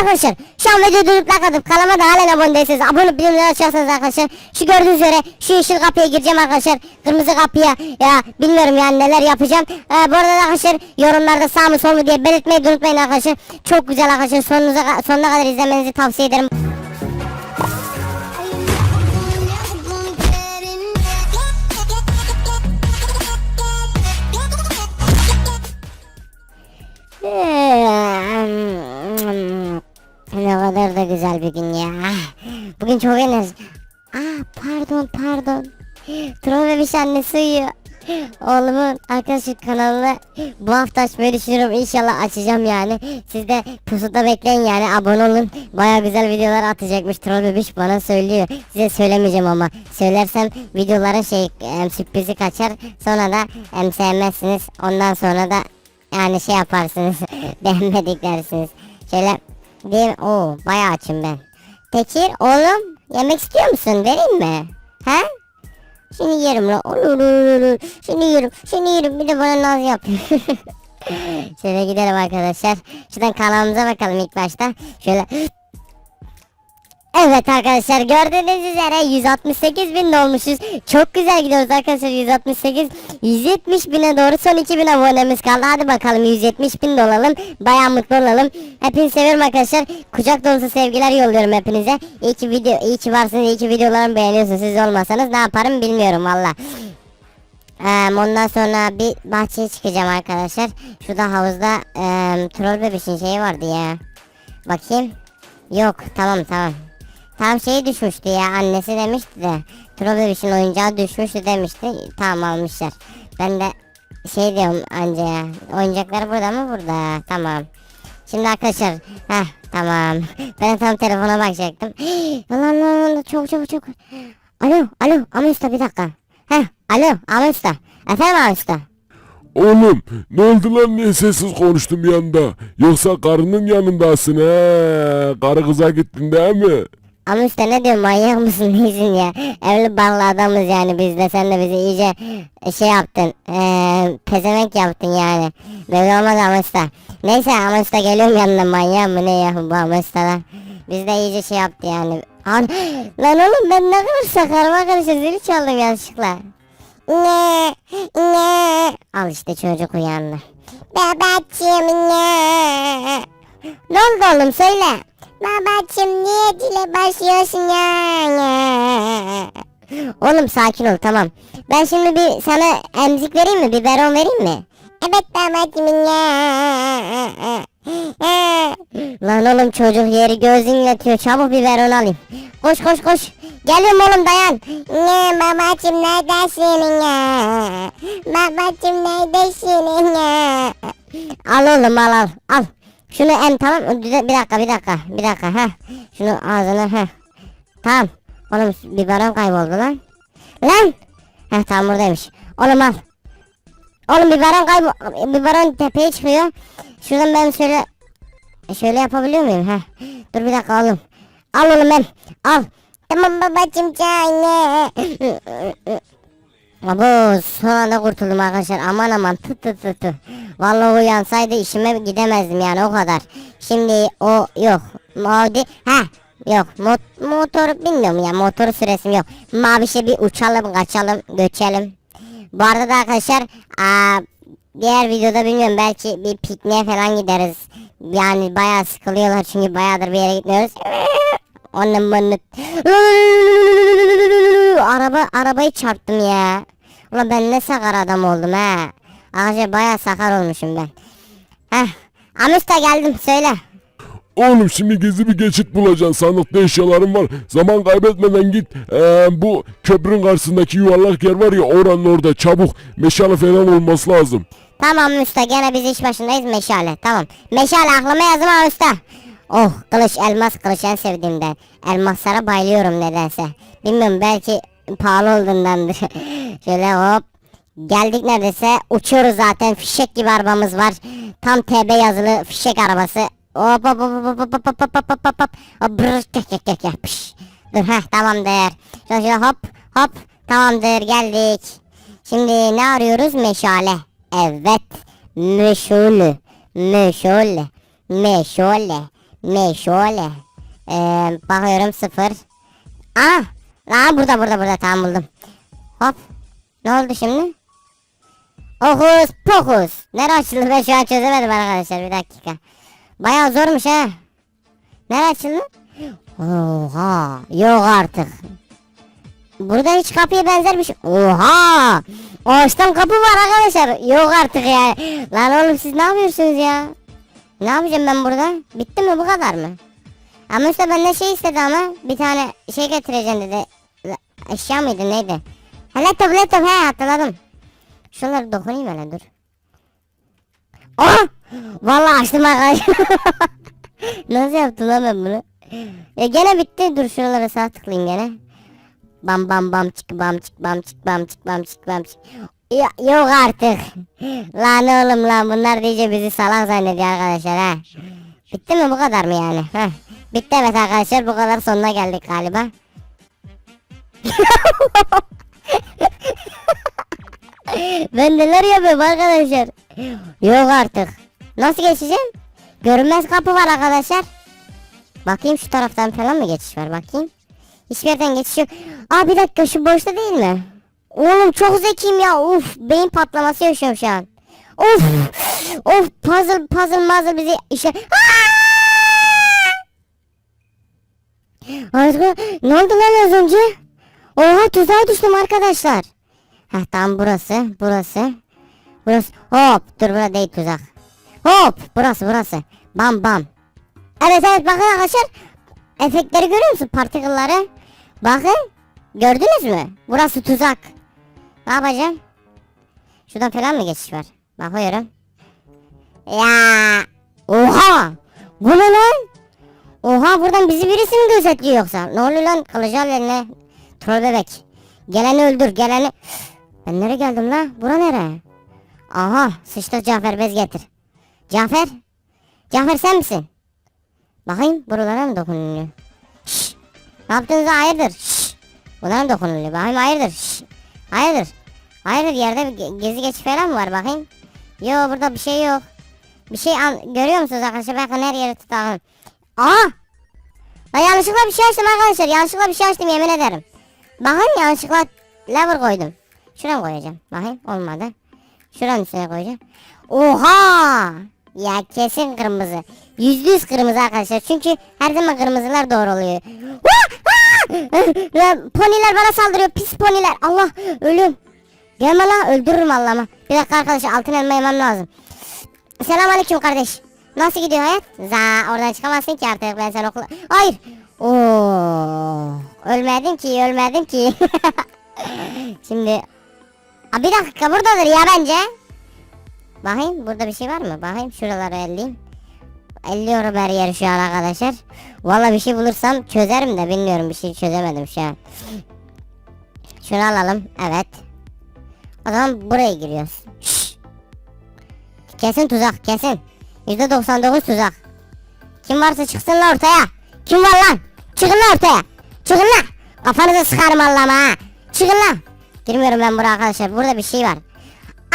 Arkadaşlar şu an videoyu durup like atıp kanalıma da halen abone değilseniz abone olup bildirimleri açarsanız arkadaşlar şu gördüğünüz üzere şu yeşil kapıya gireceğim arkadaşlar. Kırmızı kapıya ya bilmiyorum yani neler yapacağım. Ee, bu arada arkadaşlar yorumlarda sağ mı sol mu diye belirtmeyi unutmayın arkadaşlar. Çok güzel arkadaşlar sonunuza, sonuna kadar izlemenizi tavsiye ederim güzel bir gün ya. Bugün çok enerji. Ah pardon pardon. Troll bebiş annesi uyuyor. Oğlumun arkadaşlık kanalını bu hafta açmayı düşünüyorum. İnşallah açacağım yani. Siz de pusuda bekleyin yani abone olun. Baya güzel videolar atacakmış Troll bebiş bana söylüyor. Size söylemeyeceğim ama. Söylersem videoların şey sürprizi kaçar. Sonra da em, sevmezsiniz. Ondan sonra da yani şey yaparsınız. Beğenmedik dersiniz. Şöyle diyeyim. Oo bayağı açım ben. Tekir oğlum yemek istiyor musun? Vereyim mi? He? Seni yerim la. Seni yerim. Seni yerim. Bir de bana naz yapıyor. Şöyle gidelim arkadaşlar. Şuradan kanalımıza bakalım ilk başta. Şöyle Evet arkadaşlar gördüğünüz üzere 168 bin olmuşuz. Çok güzel gidiyoruz arkadaşlar 168. 170 bine doğru son 2000 abonemiz kaldı. Hadi bakalım 170 bin olalım. Baya mutlu olalım. Hepinizi seviyorum arkadaşlar. Kucak dolusu sevgiler yolluyorum hepinize. İyi ki video, iyi ki varsınız. iyi ki videolarımı beğeniyorsunuz. Siz olmasanız ne yaparım bilmiyorum valla. Ee, ondan sonra bir bahçeye çıkacağım arkadaşlar. Şurada havuzda e, troll bebişin şeyi vardı ya. Bakayım. Yok tamam tamam. Tam şey düşmüştü ya annesi demişti de. Troll bebişin oyuncağı düşmüştü demişti. Tamam almışlar. Ben de şey diyorum anca ya. Oyuncaklar burada mı? Burada. Tamam. Şimdi arkadaşlar. Heh tamam. Ben tam telefona bakacaktım. lan lan lan çok çok çok. Alo alo ama usta bir dakika. Heh alo ama usta. Efendim ama usta. Oğlum ne oldu lan niye sessiz konuştum bir anda? Yoksa karının yanındasın he? Karı kıza gittin değil mi? Ama usta ne diyorsun manyak mısın neysin ya? Evli barklı adamız yani biz de sen de bizi iyice şey yaptın. Eee pezevenk yaptın yani. Böyle olmaz ama usta. Neyse ama usta geliyorum yanına manyak mı ne ya bu ama ustalar. Biz de iyice şey yaptı yani. An lan oğlum ben ne kadar sakarım arkadaşlar zili çaldım yanlışlıkla. Ne ne Al işte çocuk uyandı. Babacığım ne Ne oldu oğlum söyle. Babacım niye dile başlıyorsun ya? Oğlum sakin ol tamam. Ben şimdi bir sana emzik vereyim mi? Biberon vereyim mi? Evet babacım ya. Lan oğlum çocuk yeri gözünletiyor. Çabuk biberon alayım. Koş koş koş. Geliyorum oğlum dayan. Ne babacım neredesin ya? Babacım neredesin ya? Al oğlum al al al. Şunu em tamam bir bir dakika bir dakika bir dakika ha. Şunu ağzına ha. Tamam. Oğlum biberon kayboldu lan. Lan. Heh tamam buradaymış. Oğlum al. Oğlum biberon kaybol biberon tepeye çıkıyor. Şuradan ben şöyle şöyle yapabiliyor muyum ha? Dur bir dakika oğlum. Al oğlum em. Al. Tamam babacım çayne. Abo son anda kurtuldum arkadaşlar aman aman tı tı tı tı. Vallahi uyansaydı işime gidemezdim yani o kadar. Şimdi o yok. Mavi ha yok mot motor bilmiyorum ya motor süresim yok. Mavişe bir uçalım kaçalım göçelim. Bu arada da arkadaşlar aa, diğer videoda bilmiyorum belki bir pikniğe falan gideriz. Yani bayağı sıkılıyorlar çünkü bayağıdır bir yere gitmiyoruz. Onun bunu araba arabayı çarptım ya. Ulan ben ne sakar adam oldum ha. Arkadaşlar bayağı sakar olmuşum ben. Heh. Amusta geldim söyle. Oğlum şimdi gizli bir geçit bulacaksın. Sandıkta eşyalarım var. Zaman kaybetmeden git. Ee, bu köprünün karşısındaki yuvarlak yer var ya oranın orada çabuk. Meşale falan olması lazım. Tamam usta gene biz iş başındayız meşale tamam. Meşale aklıma yazma usta. Oh kılıç elmas kılıç en sevdiğimden. Elmaslara bayılıyorum nedense. Bilmiyorum belki pahalı olduğundandır. Şöyle hop. Geldik neredeyse uçuyoruz zaten fişek gibi arabamız var. Tam TB yazılı fişek arabası. Hop hop hop hop hop hop hop hop hop hop hop hop. Dur heh tamamdır. Şöyle şöyle hop hop tamamdır geldik. Şimdi ne arıyoruz meşale. Evet meşale meşale meşale Meşale. Ee, bakıyorum sıfır. Aa! Aa burada burada burada tamam buldum. Hop. Ne oldu şimdi? Okus pokus. Nere açıldı ben şu an çözemedim arkadaşlar bir dakika. Bayağı zormuş ha. Nere açıldı? Oha. Yok artık. Burada hiç kapıya benzer bir şey. Oha! Ağaçtan kapı var arkadaşlar. Yok artık ya. Lan oğlum siz ne yapıyorsunuz ya? Ne yapacağım ben burada? Bitti mi bu kadar mı? Ama işte benden şey istedi ama bir tane şey getireceğim dedi. Eşya mıydı neydi? Ha laptop laptop he hatırladım. Şunları dokunayım hele dur. Oh! Vallahi açtım arkadaşlar. Nasıl yaptım lan ben bunu? Ya gene bitti. Dur şuralara sağ tıklayayım gene. Bam bam bam çık bam çık bam çık bam çık bam çık bam çık. Ya, yok artık. Lan oğlum lan bunlar diyece bizi salak zannediyor arkadaşlar ha. Bitti mi bu kadar mı yani? Heh. Bitti evet arkadaşlar bu kadar sonuna geldik galiba. ben neler yapıyorum arkadaşlar. Yok artık. Nasıl geçeceğim? Görünmez kapı var arkadaşlar. Bakayım şu taraftan falan mı geçiş var bakayım. Hiçbir yerden geçiş yok. Aa bir dakika şu boşta değil mi? Oğlum çok zekiyim ya. Uf beyin patlaması yaşıyorum şu an. Of. Of puzzle puzzle muzzle bizi işe... Aşkım ne oldu lan az önce? Oha tuzağa düştüm arkadaşlar. Heh tamam burası burası. Burası hop dur burada değil tuzak. Hop burası burası. Bam bam. Evet evet bakın arkadaşlar. Efektleri görüyor musun partikülleri? Bakın. Gördünüz mü? Burası tuzak. Ne yapacağım? Şuradan falan mı geçiş var? Bakıyorum. Ya. Oha. Bu ne lan? Oha buradan bizi birisi mi gözetliyor yoksa? Ne oluyor lan? Kılıcı al eline. Troll bebek. Geleni öldür geleni. Ben nereye geldim la? Bura nere? Aha sıçtık Cafer bez getir. Cafer. Cafer sen misin? Bakayım buralara mı dokunuluyor? Şşş. Ne yaptınız ha? hayırdır? Şşş. Bunlara mı dokunuluyor? Bakayım hayırdır? Şşş. Hayırdır? Hayırdır yerde bir ge- gezi geçi falan mı var bakayım? Yo burada bir şey yok. Bir şey an görüyor musunuz arkadaşlar? Bakın her yeri tutalım. Aa! Ben yanlışlıkla bir şey açtım arkadaşlar. Yanlışlıkla bir şey açtım yemin ederim. Bakın yanlışlıkla lever koydum. Şuraya koyacağım? Bakayım olmadı. Şuranın üstüne koyacağım. Oha! Ya kesin kırmızı. Yüzde yüz kırmızı arkadaşlar. Çünkü her zaman kırmızılar doğru oluyor. Lan poniler bana saldırıyor. Pis poniler. Allah ölüm. Gelme lan öldürürüm Allah'ıma. Bir dakika arkadaşlar altın elma yemem lazım. Selamünaleyküm kardeş. Nasıl gidiyor hayat? Za oradan çıkamazsın ki artık ben sen okula... Hayır. Oo. Ölmedin ki ölmedin ki. Şimdi... Aa, bir dakika buradadır ya bence. Bakayım burada bir şey var mı? Bakayım şuraları elleyeyim. Elliyorum her yeri şu an arkadaşlar. Valla bir şey bulursam çözerim de bilmiyorum bir şey çözemedim şu an. Şunu alalım. Evet. O zaman buraya giriyoruz. Şşş. Kesin tuzak kesin. %99 tuzak. Kim varsa çıksın lan ortaya. Kim var lan? Çıkın lan ortaya. Çıkın lan. Kafanızı sıkarım Allah'ıma ha. Çıkın lan. Girmiyorum ben buraya arkadaşlar. Burada bir şey var.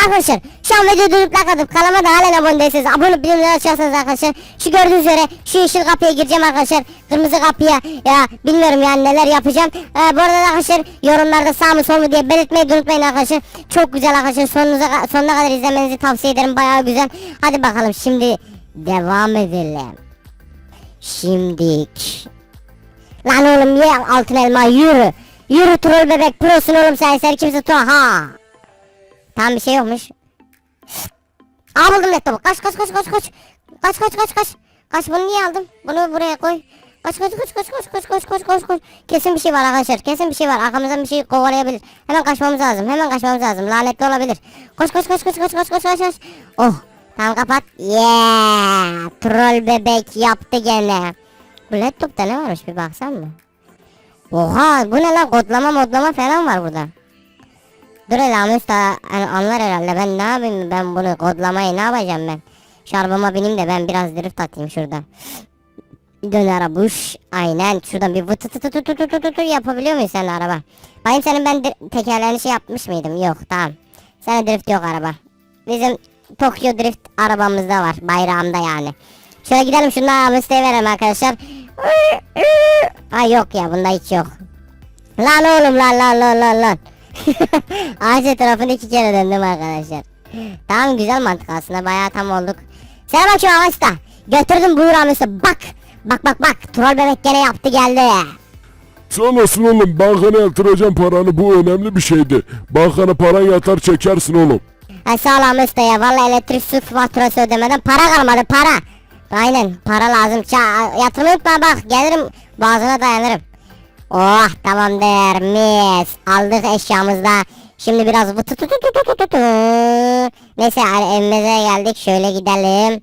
Arkadaşlar. Şu an videoyu durup like atıp kanalıma da halen abone değilseniz abone olup bildirimleri açarsanız arkadaşlar şu gördüğünüz üzere şu yeşil kapıya gireceğim arkadaşlar. Kırmızı kapıya ya bilmiyorum yani neler yapacağım. Ee, bu arada arkadaşlar yorumlarda sağ mı sol mu diye belirtmeyi unutmayın arkadaşlar. Çok güzel arkadaşlar sonunuza, sonuna kadar izlemenizi tavsiye ederim bayağı güzel. Hadi bakalım şimdi devam edelim. Şimdik lan oğlum ye altın elma? Yürü. Yürü troll bebek prosun oğlum sen sen kimse ha Tam bir şey yokmuş. Aa buldum laptopu. Kaç kaç kaç kaç kaç. Kaç kaç kaç kaç. Kaç bunu niye aldım? Bunu buraya koy. Kaç kaç kaç kaç kaç kaç kaç kaç kaç kaç. Kesin bir şey var arkadaşlar. Kesin bir şey var. Arkamızdan bir şey kovalayabilir. Hemen kaçmamız lazım. Hemen kaçmamız lazım. Lanetli olabilir. Koş koş koş koş koş koş koş koş koş. Oh. Tamam kapat. Yeah. Troll bebek yaptı gene. Bu laptopta ne varmış bir baksan mı? Oha bu ne lan kodlama modlama falan var burada. Dur hele da yani anlar herhalde ben ne yapayım ben bunu kodlamayı ne yapacağım ben. Şu arabama bineyim de ben biraz drift atayım şurada. Dön arabuş. Aynen şuradan bir vıtı tı tı tı tı tı tı tı yapabiliyor muyuz sen araba? Bayım senin ben tekerlerini şey yapmış mıydım? Yok tamam. Sana drift yok araba. Bizim Tokyo Drift arabamızda var bayrağımda yani. Şöyle gidelim şundan Amista'ya verelim arkadaşlar. Ay yok ya bunda hiç yok. Lan oğlum lan lan lan lan lan. Ağaç etrafını iki kere döndüm arkadaşlar. Tamam güzel mantık aslında bayağı tam olduk. Sana bak şu Amista. Götürdüm buyur Amista bak. Bak bak bak troll bebek gene yaptı geldi. Sen nasıl oğlum bankana yatıracağım paranı bu önemli bir şeydi. Bankana paran yatar çekersin oğlum. Ha sağ ol Amista ya valla elektrik su faturası ödemeden para kalmadı para. Aynen para lazım. Ça yatırımı unutma bak gelirim boğazına dayanırım. Oh tamamdır mis. Aldık eşyamızda. Şimdi biraz vıtı tı tı tı tı tı tı. Neyse evimize geldik şöyle gidelim.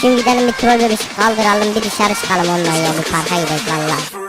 Şimdi gidelim bir troll bebişi kaldıralım bir dışarı çıkalım onunla ya bir parka gidelim valla.